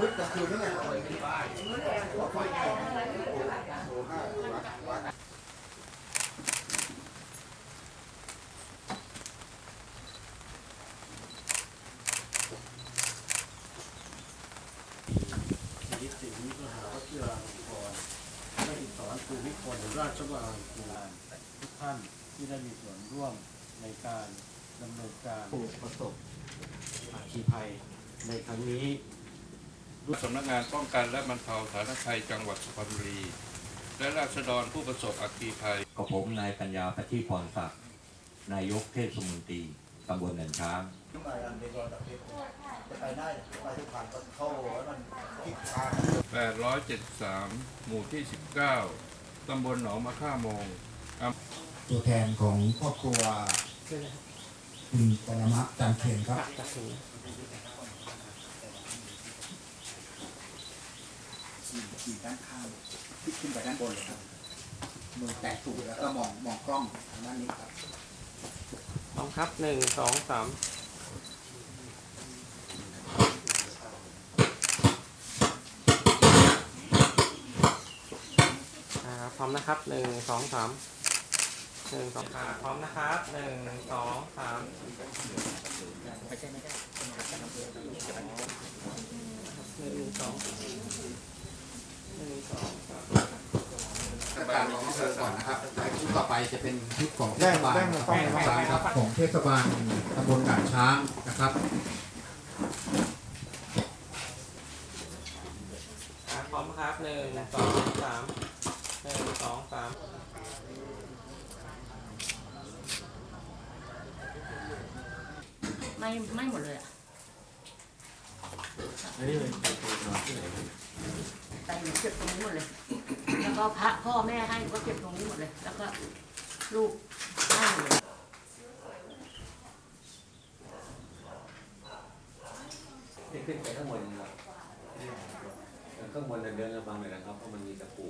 มืดกลางคืนนี่ไงโอ้โหห้าวัดวัดชีวิตสิ่งนี้ก็หาวัชิราลงกรณ์ได้สอนครูวิกลราชวรางกูลทุกท่านที่ได้มีส่วนร่วมในการดำเนินการผู้ประสบอัคคีภัยในครั้งนี้ สำนักงานป้องกันและบรรเทาสาธารณภัยจังหวัดสุพรรณบุรี และราษฎรผู้ประสบอัคคีภัยกับผมนายปัญญาปฏิพรศักดิ์นายกเทศมนตรีตำบลหนันช้างไปอันเดียวกันกับเพชรจะไปได้ไปทุกผ่านก็เข้าแล้วมันพลิกทาง873 หมู่ที่ 19 ตำบลหนองมะค่าโมง ตัวแทนของครอบครัวคุณปรมะจันเพ็ญครับ ขี่ด้านข้างที่ขึ้นไปด้านบนเลยครับมือแตะถูกแล้วก็มองมองกล้องทางด้านนี้ครับสองครับหนึ่งสองสามอ่าพร้อมนะครับหนึ่งสองสามหนึ่งสองอ่าพร้อมนะครับหนึ่งสองสามนึ่งสองหนึ่งสองสาม การ ของอำเภอก่อนนะครับชุดต่อไปจะเป็นชุดของเทศบาลแป้งแป้งครับของเทศบาลตำบลด่านช้างนะครับอ่าพร้อมครับหนึ่งสองสามหนึ่งสองสามไม่ไม่หมดเลยอะแต่หนู ตัหนูเก็บตรงนี้หมดเลย แล้วก็พระพ่อแม่ให้หนูก็เก็บตรงนี้หมดเลย แล้วก็ลูกให้หมดเลยที่ขึ้นไปข้างบนนะครับข้างบนเดินระวังหน่อยนะครับเพราะมันมีตะปู